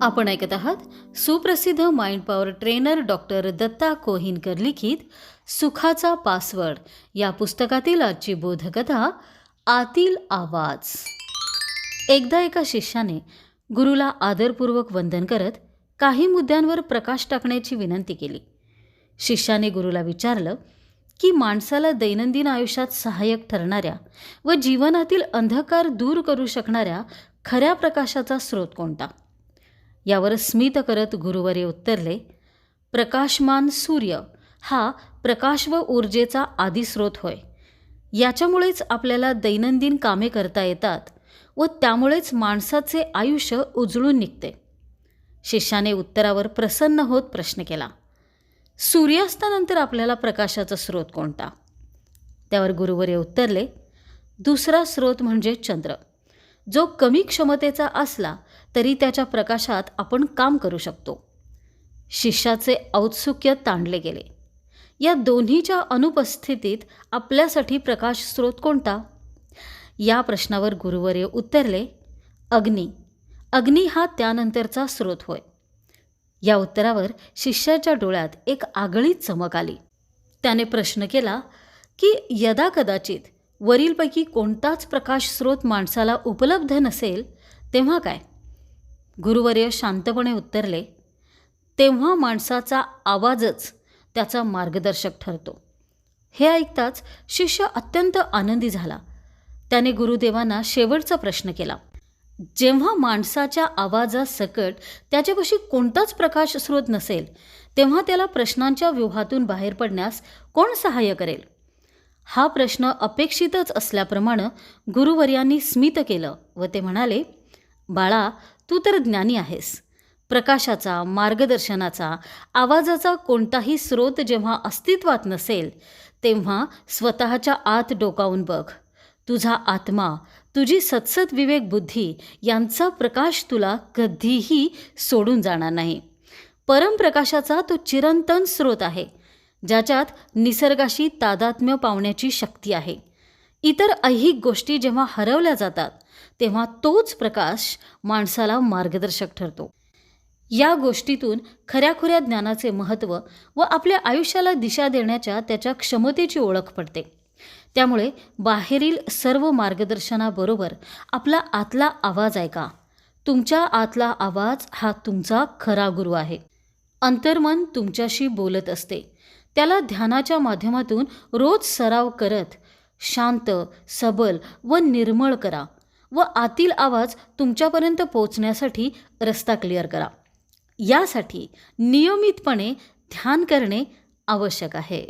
आपण ऐकत आहात सुप्रसिद्ध mind power trainer doctor Datta Kohinkar लिखित सुखाचा पासवर्ड या पुस्तकातील आजची बोधकथा आतील आवाज. एकदा एका शिष्याने गुरुला आदरपूर्वक वंदन करत काही मुद्द्यांवर प्रकाश टाकण्याची विनंती केली. शिष्याने गुरुला विचारलं की माणसाला दैनंदिन आयुष्यात सहाय्यक ठरणाऱ्या व जीवनातील अंधकार दूर करू शकणाऱ्या खऱ्या प्रकाशाचा स्रोत कोणता? यावर स्मित करत गुरुवर्य उत्तरले प्रकाशमान सूर्य हा प्रकाश व ऊर्जेचा आदिस्रोत होय. याच्यामुळेच आपल्याला दैनंदिन कामे करता येतात व त्यामुळेच माणसाचे आयुष्य उजळून निघते. शिष्याने उत्तरावर प्रसन्न होत प्रश्न केला सूर्यास्तानंतर आपल्याला प्रकाशाचा स्रोत कोणता? त्यावर गुरुवर्य उत्तरले दुसरा स्रोत म्हणजे चंद्र. जो कमी क्षमतेचा असला तरी त्याच्या प्रकाशात आपण काम करू शकतो. शिष्याचे औत्सुक्य ताणले गेले. या दोन्हीच्या अनुपस्थितीत आपल्यासाठी प्रकाश स्रोत कोणता? या प्रश्नावर गुरुवर्य उत्तरले अग्नी. अग्नी हा त्यानंतरचा स्रोत होय. या उत्तरावर शिष्याच्या डोळ्यात एक आगळीच चमक आली. त्याने प्रश्न केला की यदा कदाचित वरीलपैकी कोणताच प्रकाश स्रोत माणसाला उपलब्ध नसेल तेव्हा काय? गुरुवर्य शांतपणे उत्तरले तेव्हा माणसाचा आवाजच त्याचा मार्गदर्शक ठरतो. हे ऐकताच शिष्य अत्यंत आनंदी झाला. त्याने गुरुदेवांना शेवटचा प्रश्न केला जेव्हा माणसाच्या आवाजासकट त्याच्यापाशी कोणताच प्रकाश स्रोत नसेल तेव्हा त्याला प्रश्नांच्या व्यूहातून बाहेर पडण्यास कोण सहाय्य करेल? हा प्रश्न अपेक्षितच असल्याप्रमाणे गुरुवर्यांनी स्मित केलं व ते म्हणाले बाळा तू तर ज्ञानी आहेस. प्रकाशाचा मार्गदर्शनाचा आवाजाचा कोणताही स्रोत जेव्हा अस्तित्वात नसेल तेव्हा स्वतःच्या आत डोकावून बघ. तुझा आत्मा तुझी सत्सत विवेक बुद्धी यांचा प्रकाश तुला कधीही सोडून जाणार नाही. परमप्रकाशाचा तो चिरंतन स्रोत आहे ज्याच्यात निसर्गाशी तादात्म्य पावण्याची शक्ती आहे. इतर ऐहिक गोष्टी जेव्हा हरवल्या जातात तेव्हा तोच प्रकाश माणसाला मार्गदर्शक ठरतो. या गोष्टीतून खऱ्याखुऱ्या ज्ञानाचे महत्त्व व आपल्या आयुष्याला दिशा देण्याच्या त्याच्या क्षमतेची ओळख पडते. त्यामुळे बाहेरील सर्व मार्गदर्शनाबरोबर आपला आतला आवाज ऐका. तुमच्या आतला आवाज हा तुमचा खरा गुरु आहे. अंतर्मन तुमच्याशी बोलत असते. त्याला ध्यानाच्या माध्यमातून रोज सराव करत शांत सबल व निर्मळ करा व आतील आवाज तुमच्यापर्यंत पोचण्यासाठी रस्ता क्लिअर करा. यासाठी नियमितपणे ध्यान करणे आवश्यक आहे.